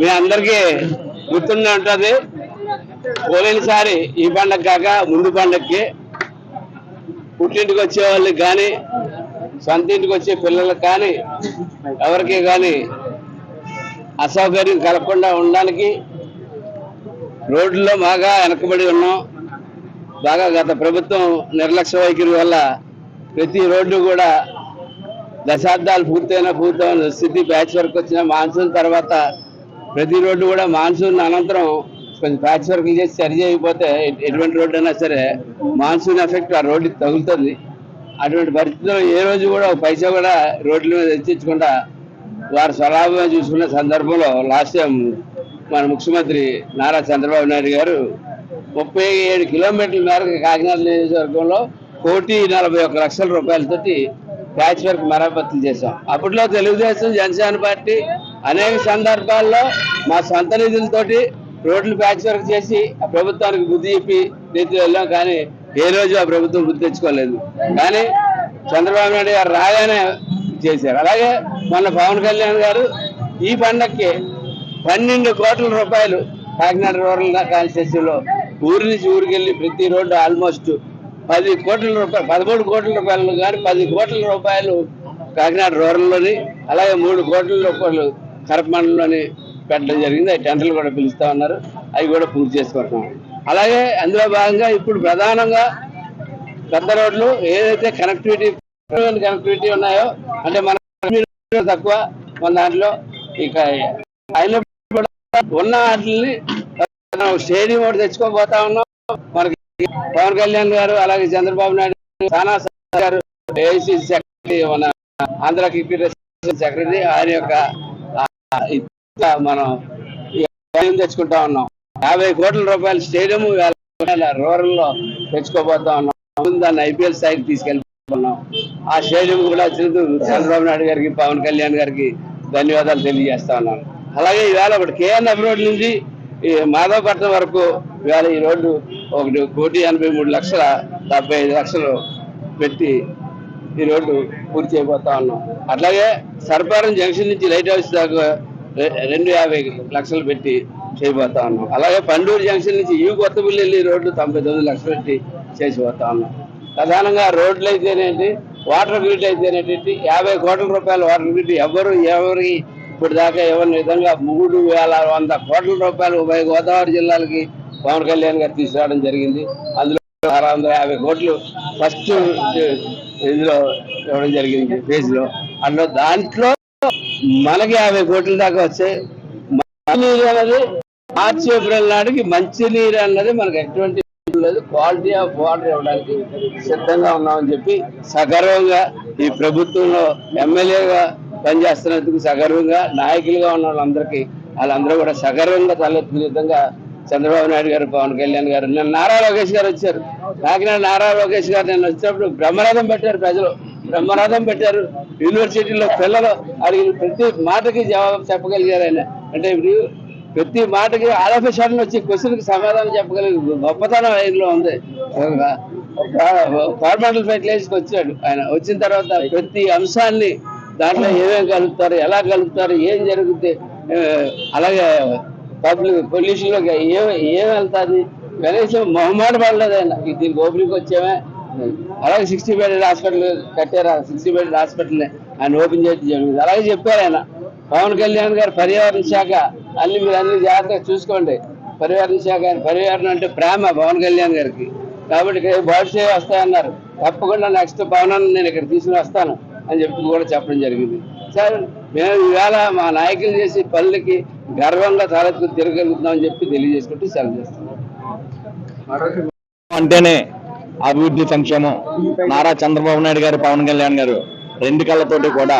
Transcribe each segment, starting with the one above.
మీ అందరికీ గుర్తుండే ఉంటుంది పోలేనిసారి ఈ పండగ కాక ముందు పండగకి పుట్టింటికి వచ్చే వాళ్ళకి కానీ సొంత ఇంటికి వచ్చే పిల్లలకు కానీ ఎవరికి కానీ అసౌకర్యం కలగకుండా ఉండడానికి రోడ్లలో బాగా వెనకబడి ఉన్నాం. బాగా గత ప్రభుత్వం నిర్లక్ష్య వైఖరి వల్ల ప్రతి రోడ్డు కూడా దశాబ్దాలు పూర్తయినా పూర్తయిన స్థితి ప్యాచ్ వర్క్ వచ్చిన మాన్సూన్ తర్వాత ప్రతి రోడ్డు కూడా మాన్సూన్ అనంతరం కొంచెం ప్యాచ్ వర్క్ చేసి సరి చేయకపోతే ఎటువంటి రోడ్డు అయినా సరే మాన్సూన్ ఎఫెక్ట్ ఆ రోడ్డుకి తగులుతుంది. అటువంటి పరిస్థితుల్లో ఏ రోజు కూడా పైసా కూడా రోడ్ల మీద తెచ్చించకుండా వారు స్వలాభం చూసుకున్న సందర్భంలో లాస్ట్ టైం మన ముఖ్యమంత్రి నారా చంద్రబాబు నాయుడు గారు ముప్పై ఏడు కిలోమీటర్ల మేరకు కాకినాడ నియోజకవర్గంలో కోటి నలభై ఒక్క లక్షల రూపాయలతోటి ప్యాచ్ వర్క్ మరమ్మతులు చేశాం. అప్పట్లో తెలుగుదేశం జనసేన పార్టీ అనేక సందర్భాల్లో మా సొంత నిధులతోటి రోడ్లు ప్యాచ్ వర్క్ చేసి ఆ ప్రభుత్వానికి బుద్ధి చెప్పి రీతిలో వెళ్ళాం కానీ ఏ రోజు ఆ ప్రభుత్వం బుద్ధి తెచ్చుకోలేదు. కానీ చంద్రబాబు నాయుడు గారు రాగానే చేశారు. అలాగే మొన్న పవన్ కళ్యాణ్ గారు ఈ పండక్కి పన్నెండు కోట్ల రూపాయలు కాకినాడ రూరల్ కాన్స్టిట్యూన్సీలో ఊరి నుంచి ఊరికి వెళ్ళి ప్రతి రోడ్డు ఆల్మోస్ట్ పది కోట్ల రూపాయలు పదమూడు కోట్ల రూపాయలు కానీ పది కోట్ల రూపాయలు కాకినాడ రూరల్లోని అలాగే మూడు కోట్ల రూపాయలు కరప మండలంలోని పెట్టడం జరిగింది. అవి టెంటర్లు కూడా పిలుస్తా ఉన్నారు. అవి కూడా పూర్తి చేసుకుంటున్నాం. అలాగే అందులో భాగంగా ఇప్పుడు ప్రధానంగా పెద్ద రోడ్లు ఏదైతే కనెక్టివిటీ కనెక్టివిటీ ఉన్నాయో అంటే మన తక్కువ మన దాంట్లో ఇక కూడా ఉన్న వాటిని మనం స్టేడియం ఒకటి తెచ్చుకోబోతా ఉన్నాం. మనకి పవన్ కళ్యాణ్ గారు అలాగే చంద్రబాబు నాయుడు సానా సార్ గారు ఏఐసి సెక్రటరీ మన ఆంధ్ర క్రికెట్ సెక్రటరీ ఆయన యొక్క మనం ఈ తెచ్చుకుంటా ఉన్నాం. యాభై కోట్ల రూపాయల స్టేడియం రూరల్లో తెచ్చుకోబోతా ఉన్నాం. దాన్ని ఐపీఎల్ స్థాయికి తీసుకెళ్ళిపోతున్నాం ఆ స్టేడియం కూడా చంద్రబాబు నాయుడు గారికి పవన్ కళ్యాణ్ గారికి ధన్యవాదాలు తెలియజేస్తా ఉన్నాను. అలాగే ఈవేళ ఒకటి కేఎన్ఎఫ్ రోడ్ నుంచి ఈ మాధవపట్నం వరకు ఇవాళ ఈ రోడ్డు ఒకటి కోటి ఎనభై మూడు లక్షల డెబ్బై ఐదు లక్షలు పెట్టి ఈ రోడ్డు పూర్తి చేయబోతా ఉన్నాం. అట్లాగే సర్పారం జంక్షన్ నుంచి లైట్ హౌస్ దాకా రెండు యాభై లక్షలు పెట్టి చేయబోతా ఉన్నాం. అలాగే పండూరు జంక్షన్ నుంచి ఈ కొత్తపల్లి వెళ్ళి రోడ్లు తొంభై తొమ్మిది లక్షలు పెట్టి చేసిపోతా ఉన్నాం. ప్రధానంగా రోడ్లు అయితేనేంటి వాటర్ గ్రిడ్ అయితేనేటి యాభై కోట్ల రూపాయల వాటర్ గ్రిడ్ ఎవరు ఎవరికి ఇప్పుడు దాకా ఇవ్వని విధంగా మూడు వేల వంద కోట్ల రూపాయలు ఉభయ గోదావరి జిల్లాలకి పవన్ కళ్యాణ్ గారు తీసుకురావడం జరిగింది. అందులో ఆరు వందల యాభై కోట్లు ఫస్ట్ ఇందులో ఇవ్వడం జరిగింది ఫేజ్లో. అందులో దాంట్లో మనకి యాభై కోట్ల దాకా వచ్చాయి మంచినీరు అన్నది మార్చి ఏప్రిల్ నాటికి మంచినీరు అన్నది మనకు ఎటువంటి లేదు. క్వాలిటీ ఆఫ్ వాటర్ ఇవ్వడానికి సిద్ధంగా ఉన్నామని చెప్పి సగర్వంగా ఈ ప్రభుత్వంలో ఎమ్మెల్యేగా పనిచేస్తున్నందుకు సగర్వంగా నాయకులుగా ఉన్న వాళ్ళందరికీ వాళ్ళందరూ కూడా సగర్వంగా తలెత్తుకునే విధంగా చంద్రబాబు నాయుడు గారు పవన్ కళ్యాణ్ గారు నిన్న నారా లోకేష్ గారు వచ్చారు. కాకినాడ నారా లోకేష్ గారు నిన్న వచ్చినప్పుడు బ్రహ్మరథం పెట్టారు ప్రజలు. బ్రహ్మరథం పెట్టారు. యూనివర్సిటీలో పిల్లలు అడిగిన ప్రతి మాటకి జవాబు చెప్పగలిగారు ఆయన. అంటే ఇప్పుడు ప్రతి మాటకి ఆలఫ సడన్ వచ్చి క్వశ్చన్కి సమాధానం చెప్పగలిగే గొప్పతనం ఆయనలో ఉంది. ఫార్మాటల్ ఫెర్టిలైజర్కి వచ్చాడు ఆయన. వచ్చిన తర్వాత ప్రతి అంశాన్ని దాంట్లో ఏమేమి కలుపుతారు ఎలా కలుపుతారు ఏం జరుగుతుంది అలాగే పబ్లిక్ పొల్యూషన్లోకి ఏం ఏం వెళ్తాది? కనీసం మొహమాట పడలేదు ఆయన. దీనికి ఓపెనింగ్ వచ్చామే. అలాగే సిక్స్టీ బెడెడ్ హాస్పిటల్ కట్టారు సిక్స్టీ బెడెడ్ హాస్పిటల్ ఆయన ఓపెన్ చేయడం జరిగింది అలాగే చెప్పారు ఆయన. పవన్ కళ్యాణ్ గారు పర్యావరణ శాఖ అన్ని మీరు అన్ని జాగ్రత్తగా చూసుకోండి. పర్యావరణ శాఖ ఆయన పర్యావరణం అంటే ప్రేమ పవన్ కళ్యాణ్ గారికి. కాబట్టి ఇక్కడ బాడీ సేవ వస్తాయన్నారు. తప్పకుండా నెక్స్ట్ భవనాన్ని నేను ఇక్కడ తీసుకుని వస్తాను అని చెప్పి కూడా చెప్పడం జరిగింది. సార్ మేము ఈవేళ మా నాయకులు చేసి పనులకి గర్వంగా తలెత్తుకు తిరగలుగుతున్నామని చెప్పి తెలియజేసుకుంటూ సెలవు చేస్తున్నాం. అంటేనే అభివృద్ధి సంక్షేమం. నారా చంద్రబాబు నాయుడు గారు పవన్ కళ్యాణ్ గారు రెండు కళ్ళతోటి కూడా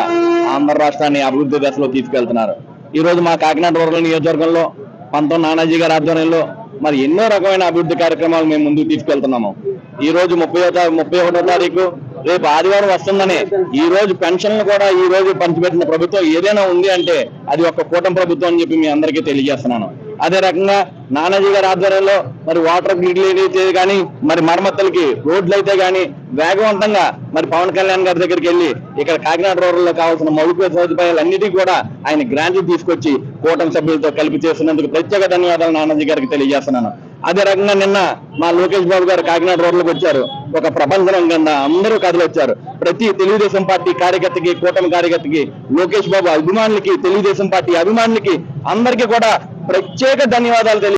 ఆంధ్ర రాష్ట్రాన్ని అభివృద్ధి దశలో తీసుకెళ్తున్నారు. ఈ రోజు మా కాకినాడ రూరల్ నియోజకవర్గంలో పంతం నానాజీ గారి ఆధ్వర్యంలో మరి ఎన్నో రకమైన అభివృద్ధి కార్యక్రమాలు మేము ముందుకు తీసుకెళ్తున్నాము. ఈ రోజు ముప్పై ముప్పై ఒకటో తారీఖు రేపు ఆదివారం వస్తుందని ఈ రోజు పెన్షన్లు కూడా ఈ రోజు పంచిపెట్టిన ప్రభుత్వం ఏదైనా ఉంది అంటే అది ఒక కూటమి ప్రభుత్వం అని చెప్పి మీ అందరికీ తెలియజేస్తున్నాను. అదే రకంగా నానాజీ గారి ఆధ్వర్యంలో మరి వాటర్ గ్రిడ్లు అయితే కానీ మరి మరమ్మతులకి రోడ్లు అయితే కానీ వేగవంతంగా మరి పవన్ కళ్యాణ్ గారి దగ్గరికి వెళ్ళి ఇక్కడ కాకినాడ రూరల్లో కావాల్సిన మౌలిక సదుపాయాలన్నిటికీ కూడా ఆయన గ్రాంట్లు తీసుకొచ్చి కూటమి సభ్యులతో కలిపి చేస్తున్నందుకు ప్రత్యేక ధన్యవాదాలు నానాజీ గారికి తెలియజేస్తున్నాను. అదే రకంగా నిన్న మా లోకేష్ బాబు గారు కాకినాడ రోడ్లకు వచ్చారు. ఒక ప్రపంచం కింద అందరూ కథలు వచ్చారు ప్రతి తెలుగుదేశం పార్టీ కార్యకర్తకి కూటమి కార్యకర్తకి లోకేష్ బాబు అభిమానులకి తెలుగుదేశం పార్టీ అభిమానులకి అందరికీ కూడా ప్రత్యేక ధన్యవాదాలు తెలియ